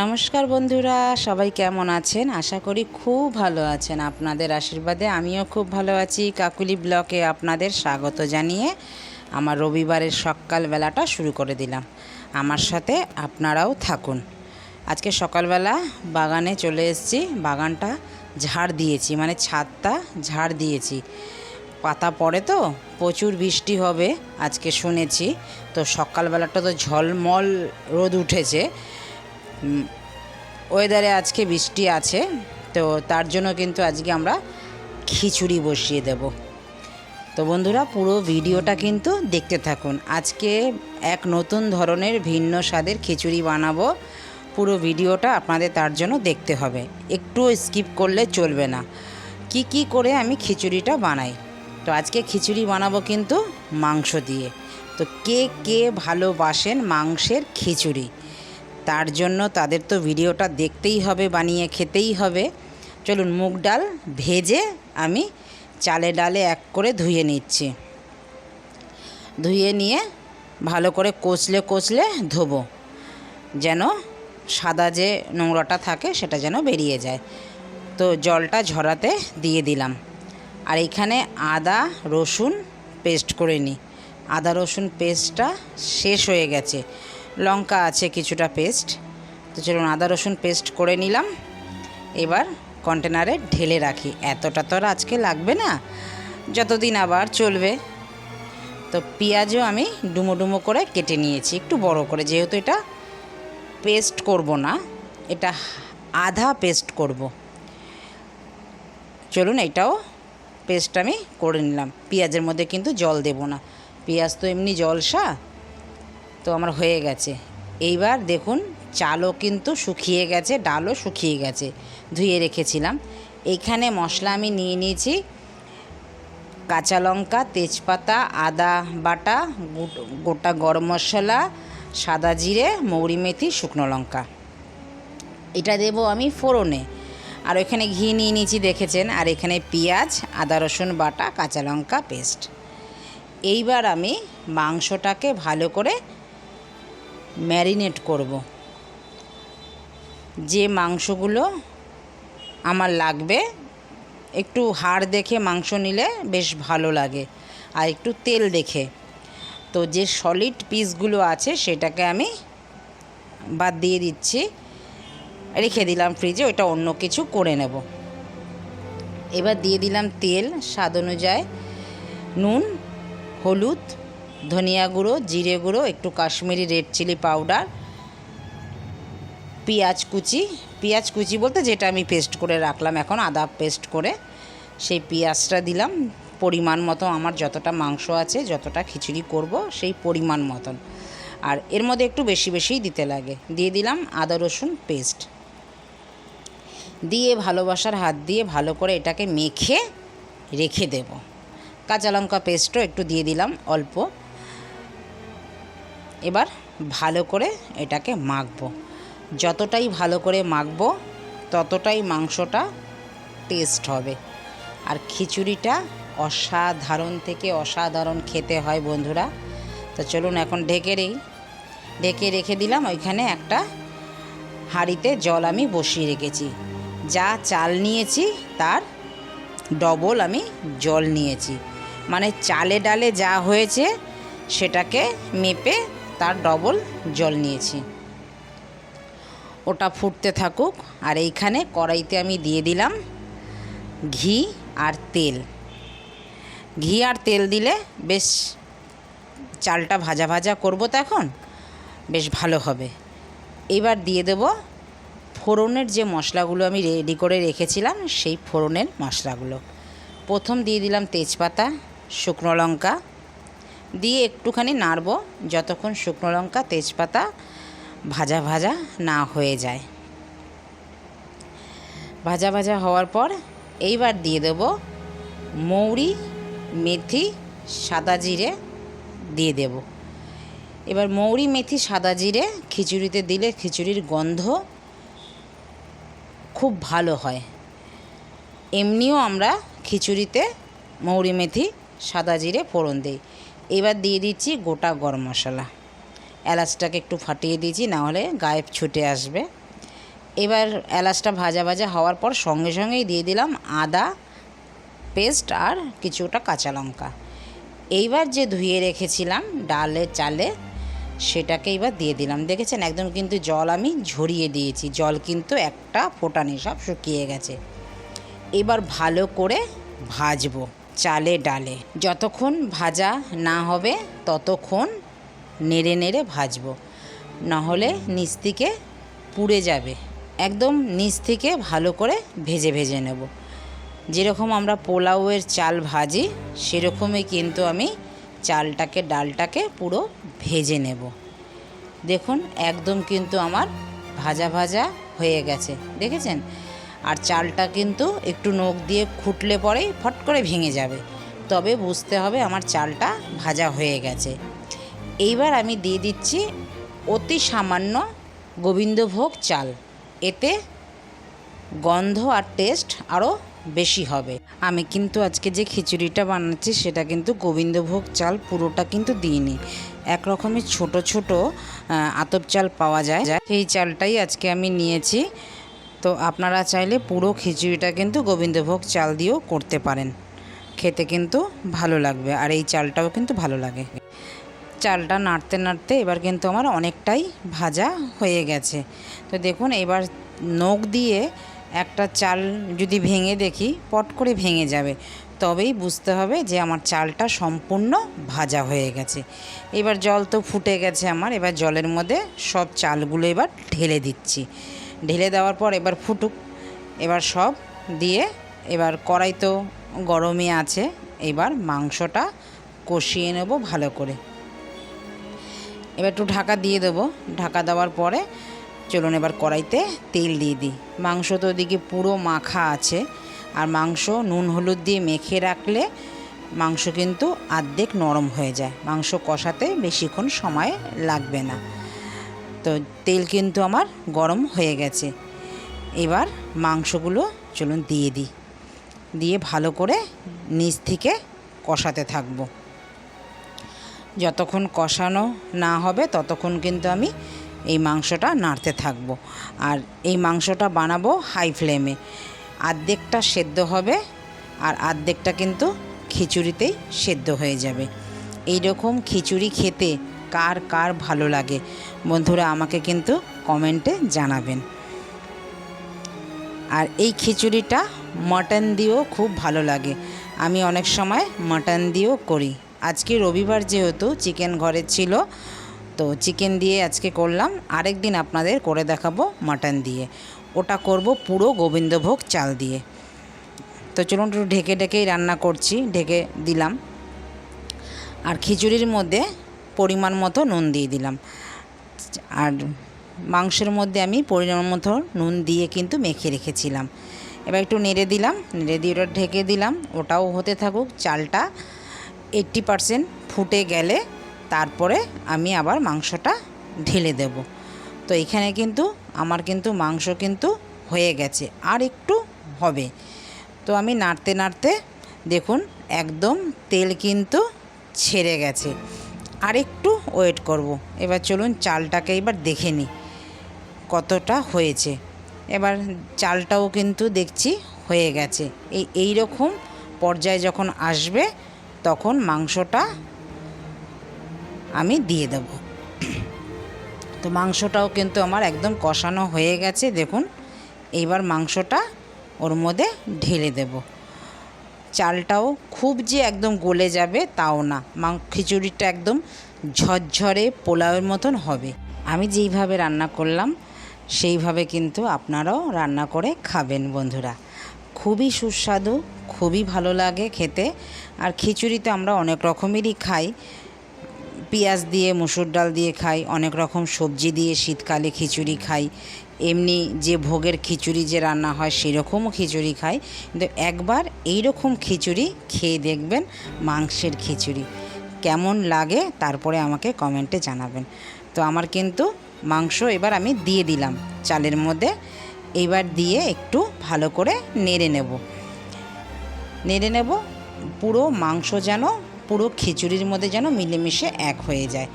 নমস্কার বন্ধুরা, সবাই কেমন আছেন? আশা করি খুব ভালো আছেন আপনাদের আশীর্বাদে। আমিও খুব ভালো আছি। কাকুলি ব্লকে আপনাদের স্বাগত জানিয়ে আমার রবিবারের সকালবেলাটা শুরু করে দিলাম। আমার সাথে আপনারাও থাকুন। আজকে সকালবেলা বাগানে চলে এসেছি। বাগানটা ঝাড় দিয়েছি মানে ছাদটা ঝাড় দিয়েছি। পাতা পড়ে তো, প্রচুর বৃষ্টি হবে আজকে শুনেছি। তো সকালবেলাটা তো ঝলমল রোদ উঠেছে। ওয়েদারে আজকে বৃষ্টি আছে, তো তার জন্য কিন্তু আজকে আমরা খিচুড়ি বসিয়ে দেব। তো বন্ধুরা, পুরো ভিডিওটা কিন্তু দেখতে থাকুন। আজকে এক নতুন ধরনের ভিন্ন স্বাদের খিচুড়ি বানাবো। পুরো ভিডিওটা আপনাদের তার জন্য দেখতে হবে। একটু স্কিপ করলে চলবে না। কি কি করে আমি খিচুড়িটা বানাই? তো আজকে খিচুড়ি বানাবো কিন্তু মাংস দিয়ে। তো কে কে ভালোবাসেন মাংসের খিচুড়ি? তার জন্য তাদের তো ভিডিওটা দেখতেই হবে, বানিয়ে খেতেই হবে। চলুন, মুগ ডাল ভেজে আমি চালে ডালে এক করে ধুয়ে নিচ্ছি। ধুয়ে নিয়ে ভালো করে কচলে কচলে ধোবো, যেন সাদা যে নোংরাটা থাকে সেটা যেন বেরিয়ে যায়। তো জলটা ঝরাতে দিয়ে দিলাম। আর এখানে আদা, রসুন পেস্ট করে নিই। আদা, রসুন পেস্টটা শেষ হয়ে গেছে। লঙ্কা আছে কিছুটা পেস্ট তো চলুন আদা, রসুন পেস্ট করে নিলাম। এবার কন্টেনারে ঢেলে রাখি। এতটা তো আর আজকে লাগবে না। যতদিন আবার চলবে। তো পেঁয়াজও আমি ডুমো ডুমো করে কেটে নিয়েছি। একটু বড় করে, যেহেতু এটা পেস্ট করব না, এটা আধা পেস্ট করব। চলুন এটাও পেস্ট আমি করে নিলাম। পেঁয়াজের মধ্যে কিন্তু জল দেব না। পেঁয়াজ তো এমনি জলসা। তো আমার হয়ে গেছে। এইবার দেখুন, চালও কিন্তু শুকিয়ে গেছে, ডালও শুকিয়ে গেছে, ধুয়ে রেখেছিলাম। এইখানে মশলা আমি নিয়ে নিয়েছি, কাঁচা লঙ্কা, তেজপাতা, আদা বাটা, গোটা গরম মশলা, সাদা জিরে, মৌরি মেথি, শুকনো লঙ্কা। এটা দেব আমি ফোড়নে। আর ওইখানে ঘি নিয়ে নিয়েছি, দেখেছেন? আর এখানে পেঁয়াজ, আদা, রসুন বাটা, কাঁচা লঙ্কা, পেস্ট। এইবার আমি মাংসটাকে ভালো করে ম্যারিনেট করব। যে মাংসগুলো আমার লাগবে, একটু হাড় দেখে মাংস নিলে বেশ ভালো লাগে, আর একটু তেল দেখে। তো যে সলিড পিসগুলো আছে সেটাকে আমি বাদ দিয়ে দিচ্ছি, রেখে দিলাম ফ্রিজে ওটা অন্য কিছু করে নেব। এবার দিয়ে দিলাম তেল, স্বাদ অনুযায়ী নুন, হলুদ ধনিয়া গুঁড়ো, জিরে গুঁড়ো, একটু কাশ্মীরি রেড চিলি পাউডার, পেঁয়াজ কুচি। পেঁয়াজ কুচি বলতে যেটা আমি পেস্ট করে রাখলাম, এখন আদা পেস্ট করে সেই পেঁয়াজটা দিলাম। পরিমাণ মতো আমার যতটা মাংস আছে, যতটা খিচুড়ি করব, সেই পরিমাণ মতন। আর এর মধ্যে একটু বেশি বেশিই দিতে লাগে। দিয়ে দিলাম আদা রসুন পেস্ট। দিয়ে ভালোবাসার হাত দিয়ে ভালো করে এটাকে মেখে রেখে দেব। কাঁচা লঙ্কা পেস্টও একটু দিয়ে দিলাম অল্প। এবার ভালো করে এটাকে মাখবো। যতটাই ভালো করে মাখবো, ততটাই মাংসটা টেস্ট হবে। আর খিচুড়িটা অসাধারণ থেকে অসাধারণ খেতে হয় বন্ধুরা। তো চলুন এখন ঢেকে রেই ঢেকে রেখে দিলাম, ওইখানে একটা হাঁড়িতে জল আমি বসিয়ে রেখেছি। যা চাল নিয়েছি, তার ডবল আমি জল নিয়েছি। মানে চালে ডালে যা হয়েছে, সেটাকে মেপে তার ডবল জল নিয়েছি। ওটা ফুটতে থাকুক, আর এইখানে কড়াইতে আমি দিয়ে দিলাম ঘি আর তেল। ঘি আর তেল দিলে বেশ চালটা ভাজা ভাজা করব তো এখন, বেশ ভালো হবে। এবার দিয়ে দেব ফোড়নের যে মশলাগুলো আমি রেডি করে রেখেছিলাম, সেই ফোড়নের মশলাগুলো। প্রথম দিয়ে দিলাম তেজপাতা, শুকনো লঙ্কা দিয়ে একটুখানি নাড়ব যতক্ষণ শুকনো লঙ্কা, তেজপাতা ভাজা ভাজা না হয়ে যায়। ভাজা ভাজা হওয়ার পর এইবার দিয়ে দেব মৌরি, মেথি, সাদা জিরে দিয়ে দেব। এবার মৌরি, মেথি, সাদা জিরে খিচুড়িতে দিলে খিচুড়ির গন্ধ খুব ভালো হয়। এমনিও আমরা খিচুড়িতে মৌরি, মেথি, সাদা জিরে ফোড়ন দিই। এবার দিয়ে দিচ্ছি গোটা গরম মশলা। এলাচটাকে একটু ফাটিয়ে দিয়েছি, নাহলে গায়ে ছুটে আসবে। এবার এলাচটা ভাজা ভাজা হওয়ার পর সঙ্গে সঙ্গেই দিয়ে দিলাম আদা পেস্ট আর কিছুটা কাঁচা লঙ্কা। এইবার যে ধুয়ে রেখেছিলাম ডালে চালে, সেটাকে এবার দিয়ে দিলাম। দেখেছেন? একদম কিন্তু জল আমি ঝরিয়ে দিয়েছি। জল কিন্তু একটা ফোটানি, সব শুকিয়ে গেছে। এবার ভালো করে ভাজবো। চালে ডালে। যতক্ষণ ভাজা না হবে, ততক্ষণ নেড়ে নেড়ে ভাজবো। নাহলে নিচ থেকে পুড়ে যাবে। একদম নিচ থেকে ভালো করে ভেজে ভেজে নেব। যেরকম আমরা পোলাওয়ের চাল ভাজি, সেরকমই কিন্তু আমি চালটাকে, ডালটাকে পুরো ভেজে নেব। দেখুন, একদম কিন্তু আমার ভাজা ভাজা হয়ে গেছে। দেখেছেন? আর চালটা কিন্তু একটু নখ দিয়ে খুঁটলে পরেই ফট করে ভেঙে যাবে। তবে বুঝতে হবে আমার চালটা ভাজা হয়ে গেছে। এইবার আমি দিয়ে দিচ্ছি অতি সামান্য গোবিন্দভোগ চাল। এতে গন্ধ আর টেস্ট আরও বেশি হবে। আমি কিন্তু আজকে যে খিচুড়িটা বানাচ্ছি সেটা কিন্তু গোবিন্দভোগ চাল পুরোটা কিন্তু দিইনি। এক রকমের ছোট ছোট আতপ চাল পাওয়া যায়। সেই চালটাই আজকে আমি নিয়েছি। তো আপনারা চাইলে পুরো খিচুড়িটা কিন্তু গোবিন্দভোগ চাল দিয়েও করতে পারেন। খেতে কিন্তু ভালো লাগবে আর এই চালটাও কিন্তু ভালো লাগে। চালটা নাড়তে নাড়তে এবার কিন্তু আমার অনেকটাই ভাজা হয়ে গেছে। তো দেখুন, এবার নখ দিয়ে একটা চাল যদি ভেঙে দেখি, পট করে ভেঙে যাবে। তবেই বুঝতে হবে যে আমার চালটা সম্পূর্ণ ভাজা হয়ে গেছে। এবার জল তো ফুটে গেছে আমার, এবার জলের মধ্যে সব চালগুলো এবার ঢেলে দিচ্ছি। ঢেলে দেওয়ার পর এবার ফুটুক। এবার সব দিয়ে এবার কড়াই তো গরমই আছে, এবার মাংসটা কষিয়ে নেব ভালো করে। এবার একটু ঢাকা দিয়ে দেবো। ঢাকা দেওয়ার পরে চলুন এবার কড়াইতে তেল দিয়ে দিই। মাংস তো ওদিকে পুরো মাখা আছে, আর মাংস নুন হলুদ দিয়ে মেখে রাখলে মাংস কিন্তু আর্ধেক নরম হয়ে যায়। মাংস কষাতে বেশিক্ষণ সময় লাগবে না। তো তেল কিন্তু আমার গরম হয়ে গেছে। এবার মাংসগুলো চলুন দিয়ে দিই। দিয়ে ভালো করে নিচ থেকে কষাতে থাকব। যতক্ষণ কষানো না হবে ততক্ষণ কিন্তু আমি এই মাংসটা নাড়তে থাকব। আর এই মাংসটা বানাবো হাই ফ্লেমে। আর্ধেকটা সেদ্ধ হবে আর আর্ধেকটা কিন্তু খিচুড়িতেই সেদ্ধ হয়ে যাবে। এই রকম খিচুড়ি খেতে কার কার ভালো লাগে। বন্ধুরা, আমাকে কিন্তু কমেন্টে জানাবেন। আর এই খিচুড়িটা মটন দিয়েও খুব ভালো লাগে। আমি অনেক সময় মটন দিয়েও করি। আজকে রবিবার যেহেতু চিকেন ঘরে ছিল, তো চিকেন দিয়ে আজকে করলাম। আরেক দিন আপনাদের করে দেখাবো মটন দিয়ে। ওটা করব পুরো গোবিন্দভোগ চাল দিয়ে। তো চলুন একটু ঢেকে ঢেকেই রান্না করছি, ঢেকে দিলাম। আর খিচুড়ির মধ্যে পরিমাণ মতো নুন দিয়ে দিলাম। আর মাংসের মধ্যে আমি পরিমাণ মতো নুন দিয়ে কিন্তু মেখে রেখেছিলাম। এবার একটু নেড়ে দিলাম, নেড়ে দিয়ে ওটা ঢেকে দিলাম। ওটাও হতে থাকুক, চালটা এইট্টি পারসেন্ট ফুটে গেলে তারপরে আমি আবার মাংসটা ঢেলে দেব। তো এখানে কিন্তু আমার কিন্তু মাংস কিন্তু হয়ে গেছে, আর একটু হবে। তো আমি নাড়তে নাড়তে দেখুন একদম তেল কিন্তু ছেড়ে গেছে। আর একটু ওয়েট করব। এবার চলুন চালটাকে এবার দেখে নিই কতটা হয়েছে। এবার চালটাও কিন্তু দেখছি হয়ে গেছে। এই এই রকম পর্যায়ে যখন আসবে, তখন মাংসটা আমি দিয়ে দেব। তো মাংসটাও কিন্তু আমার একদম কষানো হয়ে গেছে, দেখুন। এইবার মাংসটা ওর মধ্যে ঢেলে দেব। চালটাও খুব যে একদম গলে যাবে তাও না। মাং খিচুড়িটা একদম ঝরঝরে পোলাওয়ের মতন হবে। আমি যেইভাবে রান্না করলাম, সেইভাবে কিন্তু আপনারাও রান্না করে খাবেন বন্ধুরা। খুবই সুস্বাদু, খুবই ভালো লাগে খেতে। আর খিচুড়ি তো আমরা অনেক রকমেরই খাই। পেঁয়াজ দিয়ে, মুসুর ডাল দিয়ে খাই, অনেক রকম সবজি দিয়ে শীতকালে খিচুড়ি খাই। এমনি যে ভোগের খিচুড়ি যে রান্না হয় সেরকমও খিচুড়ি খাই। কিন্তু একবার এই রকম খিচুড়ি খেয়ে দেখবেন মাংসের খিচুড়ি। কেমন লাগে তারপরে আমাকে কমেন্টে জানাবেন। তো আমার কিন্তু মাংস এবার আমি দিয়ে দিলাম চালের মধ্যে। এবার দিয়ে একটু ভালো করে নেড়ে নেব। নেড়ে নেব, পুরো মাংস যেন, পুরো খিচুড়ির মধ্যে যেন মিলেমিশে এক হয়ে যায়।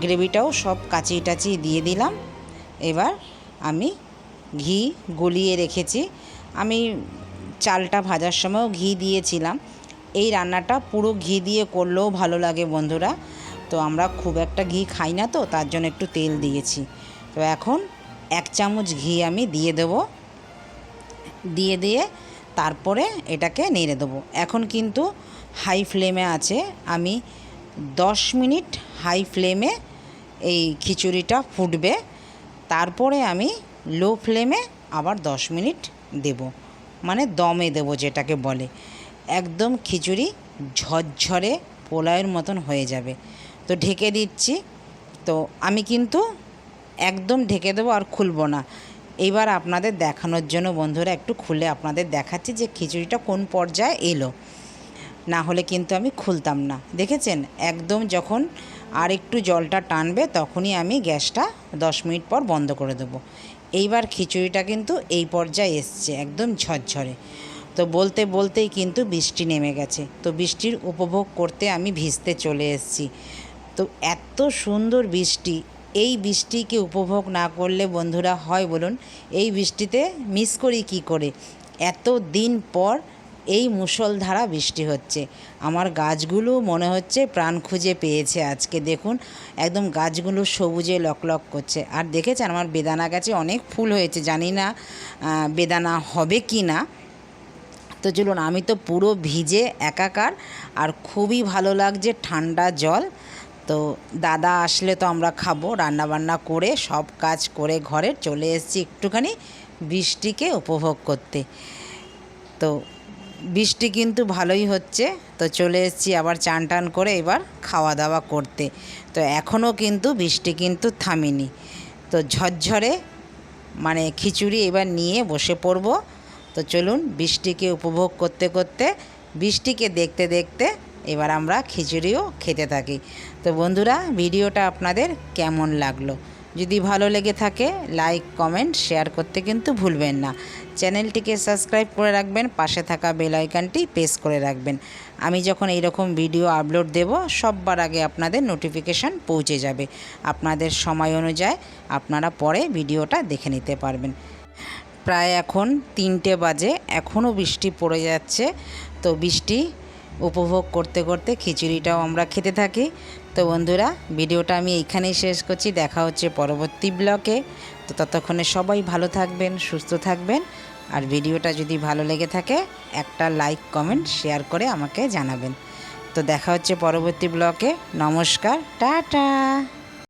গ্রেভিটাও সব কাচি টাচি দিয়ে দিলাম। এবার আমি ঘি গলিয়ে রেখেছি। আমি চালটা ভাজার সময়ও ঘি দিয়েছিলাম। এই রান্নাটা পুরো ঘি দিয়ে করলেও ভালো লাগে বন্ধুরা। তো আমরা খুব একটা ঘি খাই না তো, তার জন্য একটু তেল দিয়েছি। তো এখন এক চামচ ঘি আমি দিয়ে দেবো। দিয়ে দিয়ে তারপরে এটাকে নেড়ে দেবো। এখন কিন্তু হাই ফ্লেমে আছে। আমি দশ মিনিট হাই ফ্লেমে এই খিচুড়িটা ফুটবে। তারপরে আমি লো ফ্লেমে আবার দশ মিনিট দেব। মানে দমে দেব যেটাকে বলে। একদম খিচুড়ি ঝরঝরে পোলাওয়ের মতন হয়ে যাবে। তো ঢেকে দিচ্ছি। তো আমি কিন্তু একদম ঢেকে দেবো আর খুলবো না। এইবার আপনাদের দেখানোর জন্য বন্ধুরা একটু খুলে আপনাদের দেখাচ্ছি যে খিচুড়িটা কোন পর্যায়ে এলো। না হলে কিন্তু আমি খুলতাম না। দেখেছেন? একদম যখন আর একটু জলটা টানবে তখনই আমি গ্যাসটা দশ মিনিট পর বন্ধ করে দেবো। এইবার খিচুড়িটা কিন্তু এই পর্যায়ে এসছে, একদম ঝরঝরে। তো বলতে বলতেই কিন্তু বৃষ্টি নেমে গেছে। তো বৃষ্টির উপভোগ করতে আমি ভিজতে চলে এসেছি। তো এত সুন্দর বৃষ্টি, এই বৃষ্টিকে উপভোগ না করলে বন্ধুরা হয় বলুন, এই বৃষ্টিতে মিস করি কি করে? এত দিন পর এই মুষলধারা বৃষ্টি হচ্ছে। আমার গাছগুলো মনে হচ্ছে প্রাণ খুঁজে পেয়েছে আজকে। দেখুন, একদম গাছগুলো সবুজে লকলক করছে। আর দেখেছেন, আমার বেদানা গাছে অনেক ফুল হয়েছে। জানি না বেদানা হবে কি না। তো চলুন, আমি তো পুরো ভিজে একাকার আর খুবই ভালো লাগছে ঠান্ডা জল। তো দাদা আসলে তো আমরা খাব রান্না বান্না করে, সব কাজ করে ঘরে চলে এসেছি একটুখানি বৃষ্টিকে উপভোগ করতে। তো বৃষ্টি কিন্তু ভালোই হচ্ছে, তো চলে এসেছি আবার চান টান করে এবার খাওয়া দাওয়া করতে। তো এখনও কিন্তু বৃষ্টি কিন্তু থামেনি। তো ঝরঝরে মানে খিচুড়ি এবার নিয়ে বসে পড়ব। তো চলুন বৃষ্টিকে উপভোগ করতে করতে, বৃষ্টিকে দেখতে দেখতে এবার আমরা খিচুড়িও খেতে থাকি। তো বন্ধুরা, ভিডিওটা আপনাদের কেমন লাগল? যদি ভালো লেগে থাকে লাইক কমেন্ট শেয়ার করতে কিন্তু ভুলবেন না। চ্যানেলটিকে সাবস্ক্রাইব করে রাখবেন, পাশে থাকা বেল আইকনটি প্রেস করে রাখবেন। আমি যখন এইরকম ভিডিও আপলোড দেব, সববার আগে আপনাদের নোটিফিকেশান পৌঁছে যাবে। আপনাদের সময় অনুযায়ী আপনারা পরে ভিডিওটা দেখে নিতে পারবেন। প্রায় এখন তিনটে বাজে, এখনও বৃষ্টি পড়ে যাচ্ছে। তো বৃষ্টি উপভোগ করতে করতে খিচুড়িটাও আমরা খেতে থাকি। তো বন্ধুরা, ভিডিওটা আমি এইখানেই শেষ করছি। দেখা হচ্ছে পরবর্তী ব্লকে। তো ততক্ষণে সবাই ভালো থাকবেন, সুস্থ থাকবেন। আর ভিডিওটা যদি ভালো লেগে থাকে, একটা লাইক, কমেন্ট, শেয়ার করে আমাকে জানাবেন। তো দেখা হচ্ছে পরবর্তী ব্লকে। নমস্কার, টাটা!